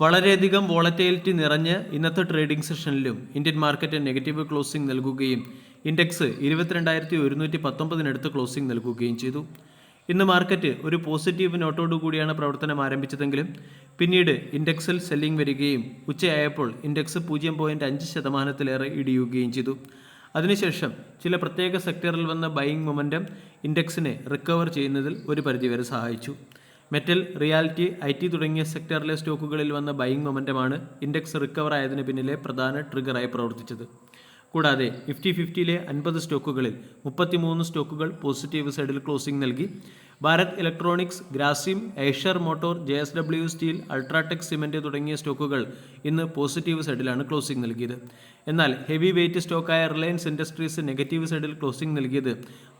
വളരെയധികം വോളറ്റൈലിറ്റി നിറഞ്ഞ് ഇന്നത്തെ ട്രേഡിംഗ് സെഷനിലും ഇന്ത്യൻ മാർക്കറ്റ് നെഗറ്റീവ് ക്ലോസിംഗ് നൽകുകയും ഇൻഡെക്സ് ഇരുപത്തിരണ്ടായിരത്തി ഒരുന്നൂറ്റി പത്തൊമ്പതിനടുത്ത് ക്ലോസിംഗ് നൽകുകയും ചെയ്തു. ഇന്ന് മാർക്കറ്റ് ഒരു പോസിറ്റീവ് നോട്ടോടു കൂടിയാണ് പ്രവർത്തനം ആരംഭിച്ചതെങ്കിലും പിന്നീട് ഇൻഡെക്സിൽ സെല്ലിംഗ് വരികയും ഉച്ചയായപ്പോൾ ഇൻഡെക്സ് പൂജ്യം പോയിന്റ് അഞ്ച് ശതമാനത്തിലേറെ ഇടിയുകയും ചെയ്തു. അതിനുശേഷം ചില പ്രത്യേക സെക്ടറിൽ വന്ന ബൈയിങ് മൊമെന്റം ഇൻഡെക്സിനെ റിക്കവർ ചെയ്യുന്നതിൽ ഒരു പരിധിവരെ സഹായിച്ചു. മെറ്റൽ റിയാലിറ്റി ഐ ടി തുടങ്ങിയ സെക്ടറിലെ സ്റ്റോക്കുകളിൽ വന്ന ബൈയിങ് മൊമെന്റമാണ് ഇൻഡെക്സ് റിക്കവർ ആയതിനു പിന്നിലെ പ്രധാന ട്രിഗറായി പ്രവർത്തിച്ചത്. കൂടാതെ നിഫ്റ്റി ഫിഫ്റ്റിയിലെ അൻപത് സ്റ്റോക്കുകളിൽ മുപ്പത്തിമൂന്ന് സ്റ്റോക്കുകൾ പോസിറ്റീവ് സൈഡിൽ ക്ലോസിംഗ് നൽകി. Bharat Electronics Grasim Eicher Motor J S W Steel UltraTech Cement തുടങ്ങിയ സ്റ്റോക്കുകൾ ഇന്ന് പോസിറ്റീവ് സൈഡിലാണ് ക്ലോസിംഗ് നൽകിയത്. എന്നാൽ ഹെവി വെയിറ്റ് സ്റ്റോക്കായ റിലയൻസ് ഇൻഡസ്ട്രീസ് നെഗറ്റീവ് സൈഡിൽ ക്ലോസിംഗ് നൽകിയത്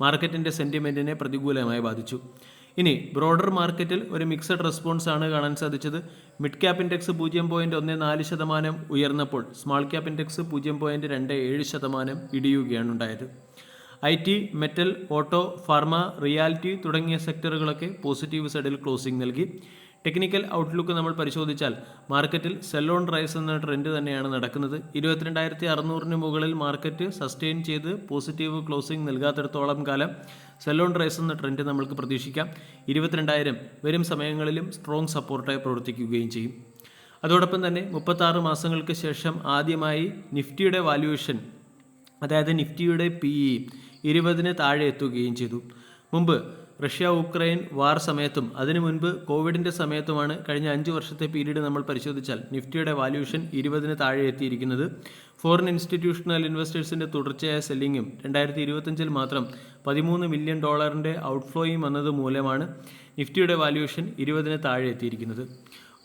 മാർക്കറ്റിന്റെ സെന്റിമെന്റിനെ പ്രതികൂലമായി ബാധിച്ചു. ഇനി ബ്രോഡർ മാർക്കറ്റിൽ ഒരു മിക്സഡ് റെസ്പോൺസ് ആണ് കാണാൻ സാധിച്ചത്. മിഡ് ക്യാപ് ഇൻഡെക്സ് പൂജ്യം പോയിന്റ് ഒന്ന് നാല് ശതമാനം ഉയർന്നപ്പോൾ സ്മാൾ ക്യാപ് ഇൻഡെക്സ് പൂജ്യം പോയിന്റ് രണ്ട് ഏഴ് ശതമാനം ഇടിയുകയാണ് ഉണ്ടായത് I T metal auto pharma reality തുടങ്ങിയ സെക്ടറുകളൊക്കെ പോസിറ്റീവ് സൈഡിൽ ക്ലോസിംഗ് നൽകി. ടെക്നിക്കൽ ഔട്ട്ലുക്ക് നമ്മൾ പരിശോധിച്ചാൽ മാർക്കറ്റിൽ സെല്ലോൺ റൈസ് എന്ന ട്രെൻഡ് തന്നെയാണ് നടക്കുന്നത്. ഇരുപത്തിരണ്ടായിരത്തി അറുന്നൂറിന് മുകളിൽ മാർക്കറ്റ് സസ്റ്റെയിൻ ചെയ്ത് പോസിറ്റീവ് ക്ലോസിംഗ് നൽകാത്തിടത്തോളം കാലം സെല്ലോൺ റൈസ് എന്ന ട്രെൻഡ് നമ്മൾക്ക് പ്രതീക്ഷിക്കാം. ഇരുപത്തിരണ്ടായിരം വരും സമയങ്ങളിലും സ്ട്രോങ് സപ്പോർട്ടായി പ്രവർത്തിക്കുകയും ചെയ്യും. അതോടൊപ്പം തന്നെ മുപ്പത്താറ് മാസങ്ങൾക്ക് ശേഷം ആദ്യമായി നിഫ്റ്റിയുടെ വാല്യുവേഷൻ അതായത് നിഫ്റ്റിയുടെ പി ഇ ഇരുപതിന് താഴെ എത്തുകയും ചെയ്തു. മുമ്പ് റഷ്യ ഉക്രൈൻ വാർ സമയത്തും അതിനു മുൻപ് കോവിഡിന്റെ സമയത്തുമാണ് കഴിഞ്ഞ അഞ്ച് വർഷത്തെ പീരീഡ് നമ്മൾ പരിശോധിച്ചാൽ നിഫ്റ്റിയുടെ വാല്യൂഷൻ ഇരുപതിന് താഴെ എത്തിയിരിക്കുന്നത്. ഫോറിൻ ഇൻസ്റ്റിറ്റ്യൂഷണൽ ഇൻവെസ്റ്റേഴ്സിന്റെ തുടർച്ചയായ സെല്ലിങ്ങും രണ്ടായിരത്തി ഇരുപത്തഞ്ചിൽ മാത്രം പതിമൂന്ന് മില്യൺ ഡോളറിന്റെ ഔട്ട്ഫ്ലോയും വന്നത് മൂലമാണ് നിഫ്റ്റിയുടെ വാല്യൂഷൻ ഇരുപതിന് താഴെ എത്തിയിരിക്കുന്നത്.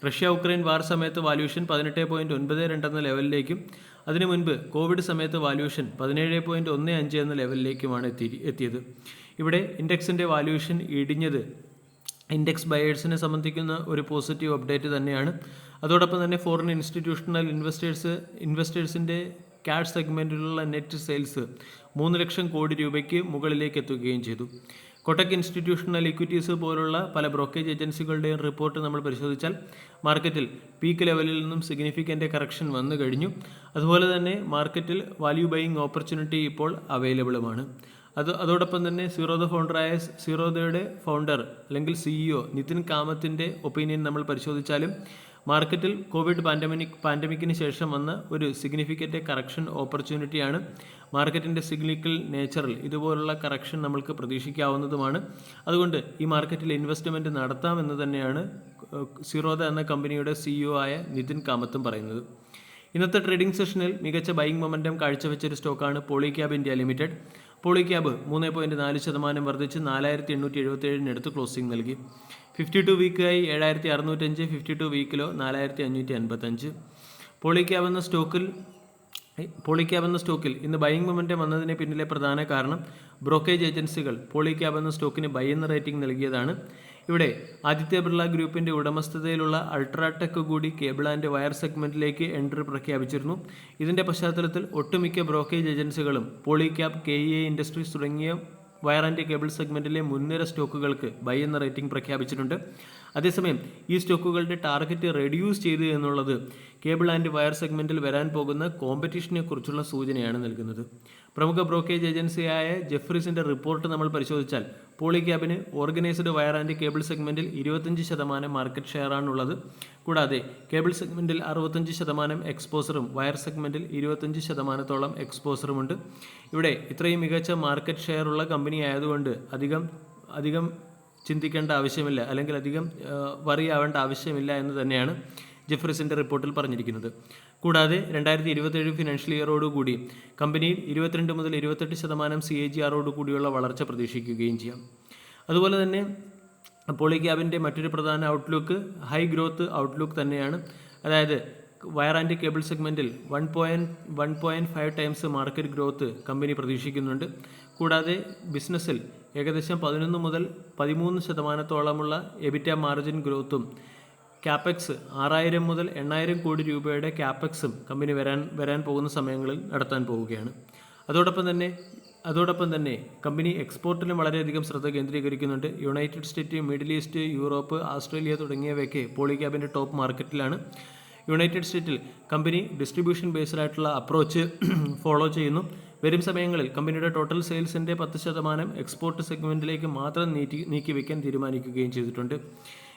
റഷ്യ ഉക്രൈൻ വാർ സമയത്ത് വാല്യൂഷൻ പതിനെട്ട് പോയിന്റ് ഒൻപത് രണ്ട് എന്ന ലെവലിലേക്കും അതിനു മുൻപ് കോവിഡ് സമയത്ത് വാല്യൂഷൻ പതിനേഴ് പോയിന്റ് ഒന്ന് അഞ്ച് എന്ന ലെവലിലേക്കുമാണ് എത്തി എത്തിയത്. ഇവിടെ ഇൻഡെക്സിന്റെ വാല്യൂഷൻ ഇടിഞ്ഞത്. ഇൻഡെക്സ് ബയേഴ്സിനെ സംബന്ധിക്കുന്ന ഒരു പോസിറ്റീവ് അപ്ഡേറ്റ് തന്നെയാണ്. അതോടൊപ്പം തന്നെ ഫോറിൻ ഇൻസ്റ്റിറ്റ്യൂഷണൽ ഇൻവെസ്റ്റേഴ്സ് ഇൻവെസ്റ്റേഴ്സിന്റെ ക്യാഷ് സെഗ്മെന്റിലുള്ള നെറ്റ് സെയിൽസ് മൂന്ന് ലക്ഷം കോടി രൂപയ്ക്ക് മുകളിലേക്ക് എത്തുകയും ചെയ്തു. കൊട്ടക് ഇൻസ്റ്റിറ്റ്യൂഷണൽ ഇക്വിറ്റീസ് പോലുള്ള പല ബ്രോക്കേജ് ഏജൻസികളുടെയും റിപ്പോർട്ട് നമ്മൾ പരിശോധിച്ചാൽ മാർക്കറ്റിൽ പീക്ക് ലെവലിൽ നിന്നും സിഗ്നിഫിക്കന്റ് കറക്ഷൻ വന്നു കഴിഞ്ഞു. അതുപോലെ തന്നെ മാർക്കറ്റിൽ വാല്യൂ ബൈയിങ് ഓപ്പർച്യൂണിറ്റി ഇപ്പോൾ അവൈലബിളുമാണ് അത് അതോടൊപ്പം തന്നെ സീറോ ദ ഫൗണ്ടറായ സീറോദയുടെ ഫൗണ്ടർ അല്ലെങ്കിൽ സിഇഒ നിതിൻ കാമത്തിന്റെ ഒപ്പീനിയൻ നമ്മൾ പരിശോധിച്ചാലും മാർക്കറ്റിൽ കോവിഡ് പാൻഡമിക് പാൻഡമിക്കിന് ശേഷം വന്ന ഒരു സിഗ്നിഫിക്കന്റ് കറക്ഷൻ ഓപ്പർച്യൂണിറ്റിയാണ് മാർക്കറ്റിന്റെ സിഗ്നിക്കൽ നേച്ചറിൽ ഇതുപോലുള്ള കറക്ഷൻ നമ്മൾക്ക് പ്രതീക്ഷിക്കാവുന്നതുമാണ്. അതുകൊണ്ട് ഈ മാർക്കറ്റിൽ ഇൻവെസ്റ്റ്മെന്റ് നടത്താമെന്ന് തന്നെയാണ് സീറോദ എന്ന കമ്പനിയുടെ സിഇഒ ആയ നിതിൻ കാമത്തും പറയുന്നത്. ഇന്നത്തെ ട്രേഡിംഗ് സെഷനിൽ മികച്ച ബൈങ് മൊമെന്റം കാഴ്ചവെച്ചൊരു സ്റ്റോക്കാണ് പോളിക്യാബ് ഇന്ത്യ ലിമിറ്റഡ് പോളിക്യാബ് മൂന്ന് പോയിന്റ് നാല് ശതമാനം വർദ്ധിച്ച് നാലായിരത്തി എണ്ണൂറ്റി എഴുപത്തി ഏഴിനടുത്ത് ക്ലോസിംഗ് നൽകി. ഫിഫ്റ്റി ടു വീക്കായി ഏഴായിരത്തി അറുന്നൂറ്റഞ്ച് ഫിഫ്റ്റി ടു വീക്കിലോ നാലായിരത്തി അഞ്ഞൂറ്റി അൻപത്തഞ്ച് പോളിക്യാബ് എന്ന സ്റ്റോക്കിൽ പോളിക്യാബ് എന്ന സ്റ്റോക്കിൽ ഇന്ന് ബൈയിങ് മൊമെന്റം വന്നതിന് പിന്നിലെ പ്രധാന കാരണം ബ്രോക്കേജ് ഏജൻസികൾ പോളിക്യാബ് എന്ന സ്റ്റോക്കിന് ബൈ എന്ന റേറ്റിംഗ് നൽകിയതാണ്. ഇവിടെ ആദിത്യ ബിർള ഗ്രൂപ്പിന്റെ ഉടമസ്ഥതയിലുള്ള അൾട്രാടെക് കൂടി കേബിൾ ആൻഡ് വയർ സെഗ്മെന്റിലേക്ക് എൻട്രി പ്രഖ്യാപിച്ചിരുന്നു. ഇതിന്റെ പശ്ചാത്തലത്തിൽ ഒട്ടുമിക്ക ബ്രോക്കേജ് ഏജൻസികളും Polycab K E A industries തുടങ്ങിയ വയർ ആൻഡ് കേബിൾ സെഗ്മെന്റിലെ മുൻനിര സ്റ്റോക്കുകൾക്ക് ബൈ എന്ന റേറ്റിംഗ് പ്രഖ്യാപിച്ചിട്ടുണ്ട്. അതേസമയം ഈ സ്റ്റോക്കുകളുടെ ടാർഗറ്റ് റെഡ്യൂസ് ചെയ്തു എന്നുള്ളത് കേബിൾ ആൻഡ് വയർ സെഗ്മെന്റിൽ വരാൻ പോകുന്ന കോമ്പറ്റീഷനെ കുറിച്ചുള്ള സൂചനയാണ് നൽകുന്നത്. പ്രമുഖ ബ്രോക്കേജ് ഏജൻസിയായ ജെഫ്രീസിന്റെ റിപ്പോർട്ട് നമ്മൾ പരിശോധിച്ചാൽ പോളിക്യാബിന് ഓർഗനൈസ്ഡ് വയർ ആൻഡ് കേബിൾ സെഗ്മെന്റിൽ ഇരുപത്തഞ്ച് ശതമാനം മാർക്കറ്റ് ഷെയറാണുള്ളത്. കൂടാതെ കേബിൾ സെഗ്മെന്റിൽ അറുപത്തഞ്ച് ശതമാനം എക്സ്പോസറും വയർ സെഗ്മെന്റിൽ ഇരുപത്തഞ്ച് ശതമാനത്തോളം എക്സ്പോസറുമുണ്ട്. ഇവിടെ ഇത്രയും മികച്ച മാർക്കറ്റ് ഷെയർ ഉള്ള കമ്പനി ആയതുകൊണ്ട് അധികം അധികം ചിന്തിക്കേണ്ട ആവശ്യമില്ല അല്ലെങ്കിൽ അധികം വറി ആവേണ്ട ആവശ്യമില്ല എന്ന് തന്നെയാണ് ജെഫ്രിസിന്റെ റിപ്പോർട്ടിൽ പറഞ്ഞിരിക്കുന്നത്. കൂടാതെ രണ്ടായിരത്തി ഇരുപത്തേഴ് ഫിനാൻഷ്യൽ ഇയറോടുകൂടി കമ്പനിയിൽ ഇരുപത്തിരണ്ട് മുതൽ ഇരുപത്തെട്ട് ശതമാനം സി എ ജി ആറോട് കൂടിയുള്ള വളർച്ച പ്രതീക്ഷിക്കുകയും ചെയ്യാം. അതുപോലെ തന്നെ പോളിക്യാബിന്റെ മറ്റൊരു പ്രധാന ഔട്ട്ലുക്ക് ഹൈ ഗ്രോത്ത് ഔട്ട്ലുക്ക് തന്നെയാണ്. അതായത് വയർ ആൻഡ് കേബിൾ സെഗ്മെന്റിൽ one point one point five times market growth company പ്രതീക്ഷിക്കുന്നുണ്ട്. കൂടാതെ ബിസിനസ്സിൽ ഏകദേശം പതിനൊന്ന് മുതൽ പതിമൂന്ന് ശതമാനത്തോളമുള്ള എബിറ്റ മാർജിൻ ഗ്രോത്തും ക്യാപെക്സ് ആറായിരം മുതൽ എണ്ണായിരം കോടി രൂപയുടെ ക്യാപെക്സും കമ്പനി വരാൻ വരാൻ പോകുന്ന സമയങ്ങളിൽ നടത്താൻ പോവുകയാണ്. അതോടൊപ്പം തന്നെ അതോടൊപ്പം തന്നെ കമ്പനി എക്സ്പോർട്ടിലും വളരെയധികം ശ്രദ്ധ കേന്ദ്രീകരിക്കുന്നുണ്ട്. United State Middle East Europe Australia തുടങ്ങിയവയൊക്കെ പോളിക്യാബിന്റെ ടോപ്പ് മാർക്കറ്റിലാണ് യുണൈറ്റഡ് സ്റ്റേറ്റിൽ കമ്പനി ഡിസ്ട്രിബ്യൂഷൻ ബേസ്ഡ് ആയിട്ടുള്ള അപ്രോച്ച് ഫോളോ ചെയ്യുന്നു. വരും സമയങ്ങളിൽ കമ്പനിയുടെ ടോട്ടൽ സെയിൽസിന്റെ പത്ത് ശതമാനം എക്സ്പോർട്ട് സെഗ്മെന്റിലേക്ക് മാത്രം നീക്കി വയ്ക്കാൻ തീരുമാനിക്കുകയും ചെയ്തിട്ടുണ്ട്.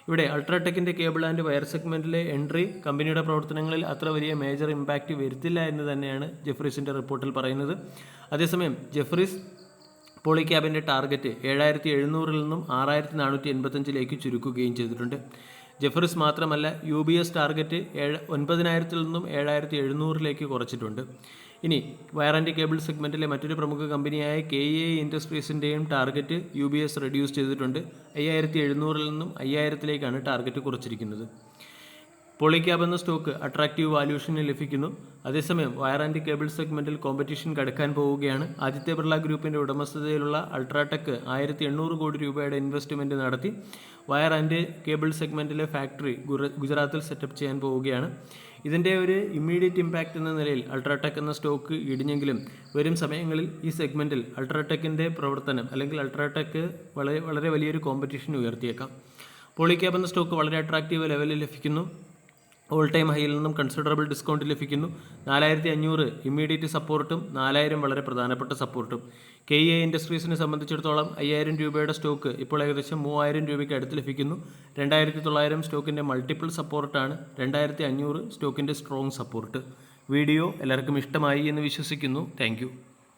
ഇവിടെ അൾട്രാടെക്കിന്റെ കേബിൾ ആൻഡ് വയർ സെഗ്മെന്റിലെ എൻട്രി കമ്പനിയുടെ പ്രവർത്തനങ്ങളിൽ അത്ര വലിയ മേജർ ഇമ്പാക്റ്റ് വരുത്തില്ല എന്ന് തന്നെയാണ് ജെഫ്രീസിന്റെ റിപ്പോർട്ടിൽ പറയുന്നത്. അതേസമയം ജെഫ്രീസ് പോളിക്യാബിന്റെ ടാർഗറ്റ് ഏഴായിരത്തി എഴുന്നൂറിൽ നിന്നും ആറായിരത്തി നാനൂറ്റി എൺപത്തഞ്ചിലേക്ക് ചുരുക്കുകയും ചെയ്തിട്ടുണ്ട്. ജെഫ്രീസ് മാത്രമല്ല യു ബി എസ് ടാർഗറ്റ് ഏഴ് ഒൻപതിനായിരത്തിൽ നിന്നും ഏഴായിരത്തി എഴുന്നൂറിലേക്ക് കുറച്ചിട്ടുണ്ട്. ഇനി വയർ ആൻഡ് കേബിൾ സെഗ്മെന്റിലെ മറ്റൊരു പ്രമുഖ കമ്പനിയായ K A ഇൻഡസ്ട്രീസിന്റെയും target U B S reduce ചെയ്തിട്ടുണ്ട്. അയ്യായിരത്തി എഴുന്നൂറിൽ നിന്നും അയ്യായിരത്തിലേക്കാണ് ടാർഗറ്റ് കുറച്ചിരിക്കുന്നത്. പോളിക്യാബ് എന്ന സ്റ്റോക്ക് അട്രാക്റ്റീവ് വാല്യൂഷന് ലഭിക്കുന്നു. അതേസമയം വയർ ആൻഡ് കേബിൾ സെഗ്മെന്റിൽ കോമ്പറ്റീഷൻ കടക്കാൻ പോവുകയാണ്. ആദിത്യ ബിർള ഗ്രൂപ്പിന്റെ ഉടമസ്ഥതയിലുള്ള അൾട്രാടെക് ആയിരത്തി എണ്ണൂറ് കോടി രൂപയുടെ ഇൻവെസ്റ്റ്മെന്റ് നടത്തി. വയർ ആൻഡ് കേബിൾ സെഗ്മെന്റിലെ ഫാക്ടറി ഗുജറാത്തിൽ സെറ്റപ്പ് ചെയ്യാൻ പോവുകയാണ്. ഇതിന്റെ ഒരു ഇമ്മീഡിയറ്റ് ഇമ്പാക്റ്റ് എന്ന നിലയിൽ അൾട്രാടെക് എന്ന സ്റ്റോക്ക് ഇടിഞ്ഞെങ്കിലും വരും സമയങ്ങളിൽ ഈ സെഗ്മെന്റിൽ അൾട്രാടെക്കിന്റെ പ്രവർത്തനം അല്ലെങ്കിൽ അൾട്രാടെക് വളരെ വളരെ വലിയൊരു കോമ്പറ്റീഷൻ ഉയർത്തിയേക്കാം. പോളിക്യാബ് എന്ന സ്റ്റോക്ക് വളരെ അട്രാക്റ്റീവ് ലെവലിൽ ലഭിക്കുന്നു. ഓൾ ടൈം ഹൈയിൽ നിന്നും കൺസിഡറബിൾ ഡിസ്കൗണ്ട് ലഭിക്കുന്നു. നാലായിരത്തി അഞ്ഞൂറ് ഇമ്മീഡിയറ്റ് സപ്പോർട്ടും നാലായിരം വളരെ പ്രധാനപ്പെട്ട സപ്പോർട്ടും കെ എ ഇൻഡസ്ട്രീസിനെ സംബന്ധിച്ചിടത്തോളം അയ്യായിരം രൂപയുടെ സ്റ്റോക്ക് ഇപ്പോൾ ഏകദേശം മൂവായിരം രൂപയ്ക്ക് അടുത്ത് ലഭിക്കുന്നു. രണ്ടായിരത്തി തൊള്ളായിരം സ്റ്റോക്കിന്റെ മൾട്ടിപ്പിൾ സപ്പോർട്ടാണ് രണ്ടായിരത്തി അഞ്ഞൂറ് സ്റ്റോക്കിന്റെ സ്ട്രോങ് സപ്പോർട്ട് വീഡിയോ എല്ലാവർക്കും ഇഷ്ടമായി എന്ന് വിശ്വസിക്കുന്നു. താങ്ക്